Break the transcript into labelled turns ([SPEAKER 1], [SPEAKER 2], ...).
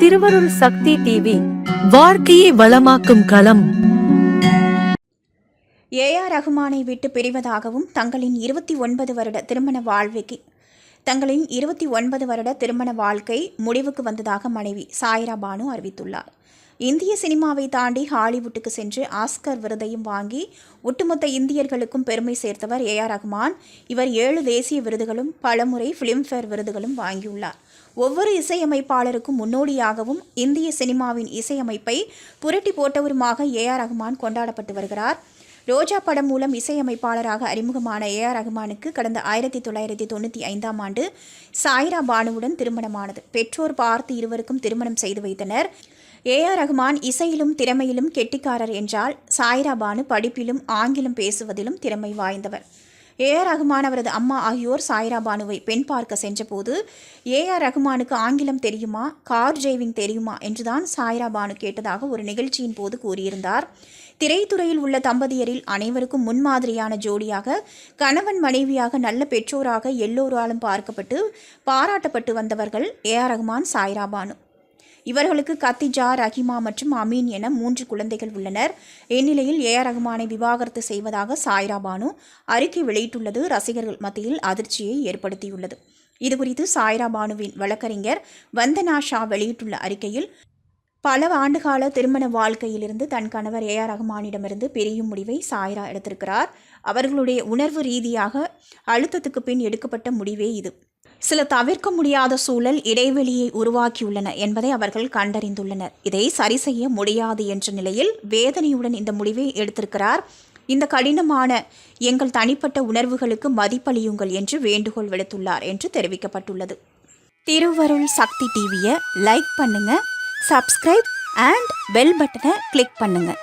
[SPEAKER 1] திருவருள் சக்தி டிவி வாழ்க்கையை வளமாக்கும் களம்.
[SPEAKER 2] ஏஆர் ரகுமானை விட்டு பிரிவதாகவும் தங்களின் இருபத்தி ஒன்பது வருட திருமண வாழ்வைக்கு தங்களின் இருபத்தி ஒன்பது வருட திருமண வாழ்க்கை முடிவுக்கு வந்ததாக மனைவி சாய்ரா பானு அறிவித்துள்ளார். இந்திய சினிமாவை தாண்டி ஹாலிவுட்டுக்கு சென்று ஆஸ்கர் விருதையும் வாங்கி ஒட்டுமொத்த இந்தியர்களுக்கும் பெருமை சேர்த்தவர் ஏஆர் ரகுமான். இவர் ஏழு தேசிய விருதுகளும் பலமுறை ஃபிலிம்ஃபேர் விருதுகளும் வாங்கியுள்ளார். ஒவ்வொரு இசையமைப்பாளருக்கும் முன்னோடியாகவும் இந்திய சினிமாவின் இசையமைப்பை புரட்டி போட்டவருமாக ஏஆர் ரகுமான் கொண்டாடப்பட்டு வருகிறார். ரோஜா படம் மூலம் இசையமைப்பாளராக அறிமுகமான ஏ ஆர் ரகுமானுக்கு கடந்த ஆயிரத்தி தொள்ளாயிரத்தி தொண்ணூற்றி ஐந்தாம் ஆண்டு சாய்ரா பானுவுடன் திருமணமானது. பெற்றோர் பார்த்து இருவருக்கும் திருமணம் செய்து வைத்தனர். ஏ ஆர் ரகுமான் இசையிலும் திறமையிலும் கெட்டிக்காரர் என்றால் சாய்ரா பானு படிப்பிலும் ஆங்கிலம் பேசுவதிலும் திறமை வாய்ந்தவர். ஏ ஆர் ரகுமான் அவரது அம்மா ஆகியோர் சாய்ரா பானுவை பெண் பார்க்க சென்றபோது ஏ ஆர் ரகுமானுக்கு ஆங்கிலம் தெரியுமா கார் டிரைவிங் தெரியுமா என்றுதான் சாய்ரா பானு கேட்டதாக ஒரு நிகழ்ச்சியின் போது கூறியிருந்தார். திரைத்துறையில் உள்ள தம்பதியரில் அனைவருக்கும் முன்மாதிரியான ஜோடியாக கணவன் மனைவியாக நல்ல பெற்றோராக எல்லோராலும் பார்க்கப்பட்டு பாராட்டப்பட்டு வந்தவர்கள் ஏ ஆர் ரகுமான் சாய்ரா பானு இவர்களுக்கு கத்திஜா ரஹிமா மற்றும் அமீன் என மூன்று குழந்தைகள் உள்ளனர். இந்நிலையில் ஏ ஆர் ரகுமானை விவாகரத்து செய்வதாக சாய்ரா பானு அறிக்கை வெளியிட்டுள்ளது. ரசிகர்கள் மத்தியில் அதிர்ச்சியை ஏற்படுத்தியுள்ளது. இதுகுறித்து சாய்ரா பானுவின் வழக்கறிஞர் வந்தனா ஷா வெளியிட்டுள்ள அறிக்கையில் பல ஆண்டுகால திருமண வாழ்க்கையிலிருந்து தன் கணவர் ஏ ஆர் ரகுமானிடமிருந்து பிரியும் முடிவை சாய்ரா எடுத்திருக்கிறார். அவர்களுடைய உணர்வு ரீதியாக அழுத்தத்துக்கு பின் எடுக்கப்பட்ட முடிவே இது. சில தவிர்க்க முடியாத சூழல் இடைவெளியை உருவாக்கியுள்ளன என்பதை அவர்கள் கண்டறிந்துள்ளனர். இதை சரி செய்ய முடியாது என்ற நிலையில் வேதனையுடன் இந்த முடிவை எடுத்திருக்கிறார். இந்த கடினமான எங்கள் தனிப்பட்ட உணர்வுகளுக்கு மதிப்பளியுங்கள் என்று வேண்டுகோள் விடுத்துள்ளார் என்று தெரிவிக்கப்பட்டுள்ளது. திருவருள் சக்தி டிவியை லைக் பண்ணுங்க சப்ஸ்கிரைப் அண்ட் பெல் பட்டனை கிளிக் பண்ணுங்கள்